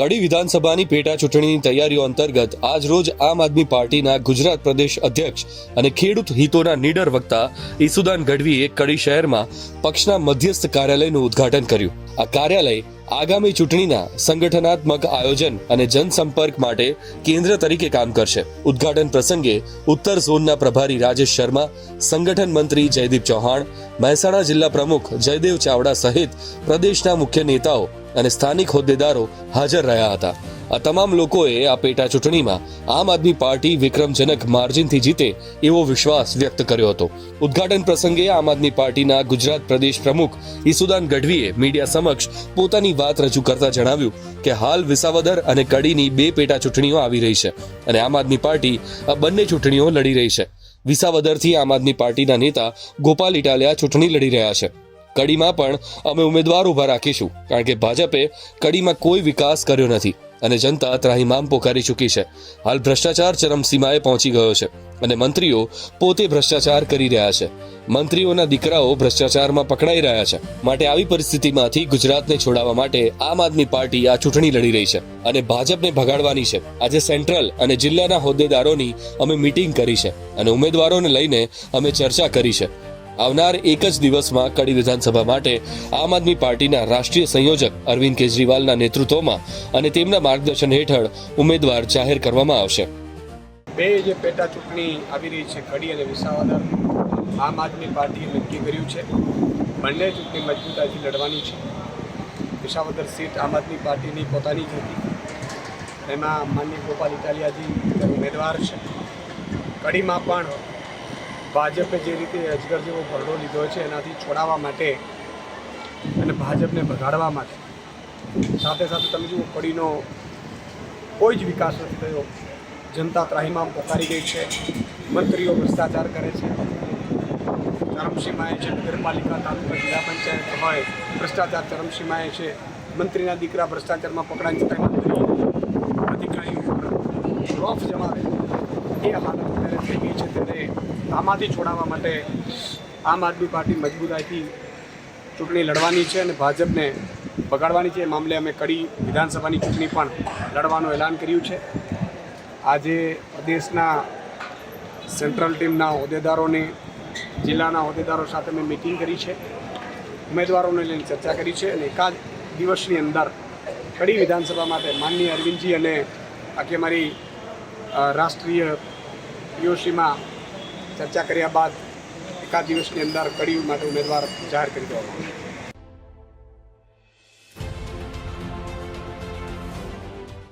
કડી વિધાનસભાની પેટા ચૂંટણીની તૈયારીઓ અંતર્ગત આજ રોજ આમ આદમી પાર્ટીના ગુજરાત પ્રદેશ અધ્યક્ષ અને ખેડૂત હિતોના નીડર વક્તા ઈસુદાન ગઢવીએ કડી શહેરમાં પક્ષના મધ્યસ્થ કાર્યાલયનું ઉદ્ઘાટન કર્યું. આ કાર્યાલય આગામી ચૂંટણીના સંગઠનાત્મક આયોજન અને જનસંપર્ક માટે કેન્દ્ર તરીકે કામ કરશે. ઉદ્ઘાટન પ્રસંગે ઉત્તર ઝોનના પ્રભારી રાજેશ શર્મા, સંગઠન મંત્રી જયદીપ ચૌહાણ, મહેસાણા જિલ્લા પ્રમુખ જયદેવ ચાવડા સહિત પ્રદેશના મુખ્ય નેતાઓ અને સ્થાનિક હોદ્દેદારો હાજર રહ્યા હતા. આ તમામ લોકોએ આ પેટા ચૂંટણીમાં આમ આદમી પાર્ટી વિક્રમજનક માર્જિનથી જીતે એવો વિશ્વાસ વ્યક્ત કર્યો હતો. ઉદ્ઘાટન પ્રસંગે આમ આદમી પાર્ટીના ગુજરાત પ્રદેશ પ્રમુખ ઈસુદાન ગઢવીએ મીડિયા સમક્ષ પોતાની વાત રજૂ કરતા જણાવ્યું કે હાલ વિસાવદર અને કડીની બે પેટા ચૂંટણીઓ આવી રહી છે અને આમ આદમી પાર્ટી આ બંને ચૂંટણીઓ લડી રહી છે. વિસાવદરથી આમ આદમી પાર્ટીના નેતા ગોપાલ ઇટાલિયા ચૂંટણી લડી રહ્યા છે. કડીમાં પણ અમે ઉમેદવાર ઊભા રાખીશું, કારણ કે ભાજપે કડીમાં કોઈ વિકાસ કર્યો નથી અને જનતા ત્રાહીમામ પોકારી ચૂકી છે. હાલ ભ્રષ્ટાચાર ચરમસીમાએ પહોંચી ગયો છે અને મંત્રીઓ પોતે ભ્રષ્ટાચાર કરી રહ્યા છે. મંત્રીઓના દીકરાઓ ભ્રષ્ટાચારમાં પકડાઈ રહ્યા છે. માટે આવી પરિસ્થિતિમાંથી ગુજરાતને છોડાવવા માટે આમ આદમી પાર્ટી આ ચૂંટણી લડી રહી છે અને ભાજપને ભગાડવાની છે. આજે સેન્ટ્રલ અને જિલ્લાના હોદ્દેદારોની અમે મીટિંગ કરી છે અને ઉમેદવારોને લઈને અમે ચર્ચા કરી છે. આવનાર એક જ દિવસમાં કડી વિધાનસભા માટે આમ આદમી પાર્ટીના રાષ્ટ્રીય સંયોજક અરવિંદ કેજરીવાલના નેતૃત્વમાં અને તેમના માર્ગદર્શન હેઠળ ઉમેદવાર જાહેર કરવામાં આવશે. બે જે પેટા ચૂંટણી આવી રહી છે, કડી અને વિસાવાદર, આમ આદમી પાર્ટીએ નક્કી કર્યું છે. બંને ચૂંટણી મજબૂતાઈથી લડવાની છે. વિસાવદર સીટ આમ આદમી પાર્ટીની પોતાની જ હતી. એમાં માનનીય ગોપાલ ઇટાલિયાજી ઉમેદવાર છે. કડીમાં પણ ભાજપે જે રીતે અજગર જેવો ભરડો લીધો છે, એનાથી છોડાવવા માટે અને ભાજપને ભગાડવા માટે. સાથે સાથે તમે જુઓ, કડીનો કોઈ જ વિકાસ નથી થયો. જનતા ત્રાહીમામ પોકારી ગઈ છે. મંત્રીઓ ભ્રષ્ટાચાર કરે છે. ચરમસીમાએ છે નગરપાલિકા, તાલુકા, જિલ્લા પંચાયત હોય, ભ્રષ્ટાચાર ચરમસીમાએ છે. મંત્રીના દીકરા ભ્રષ્ટાચારમાં પકડાઈ જતા મંત્રી અધિકારીઓ જવા જમાવે એ હાલત અત્યારે થઈ આમાંથી છોડાવવા માટે આમ આદમી પાર્ટી મજબૂતાઈથી ચૂંટણી લડવાની છે અને ભાજપને બગાડવાની છે. એ મામલે અમે કડી વિધાનસભાની ચૂંટણી પણ લડવાનું એલાન કર્યું છે. આજે પ્રદેશના સેન્ટ્રલ ટીમના હોદ્દેદારોની, જિલ્લાના હોદ્દેદારો સાથે મેં મિટિંગ કરી છે. ઉમેદવારોને લઈને ચર્ચા કરી છે અને એકાદ દિવસની અંદર કડી વિધાનસભા માટે માનનીય અરવિંદજી અને આખી અમારી રાષ્ટ્રીય પીઓસીમાં ચર્ચા કર્યા બાદ એકાદ દિવસની અંદર કડી માટે ઉમેદવાર જાહેર કરી દેવામાં આવશે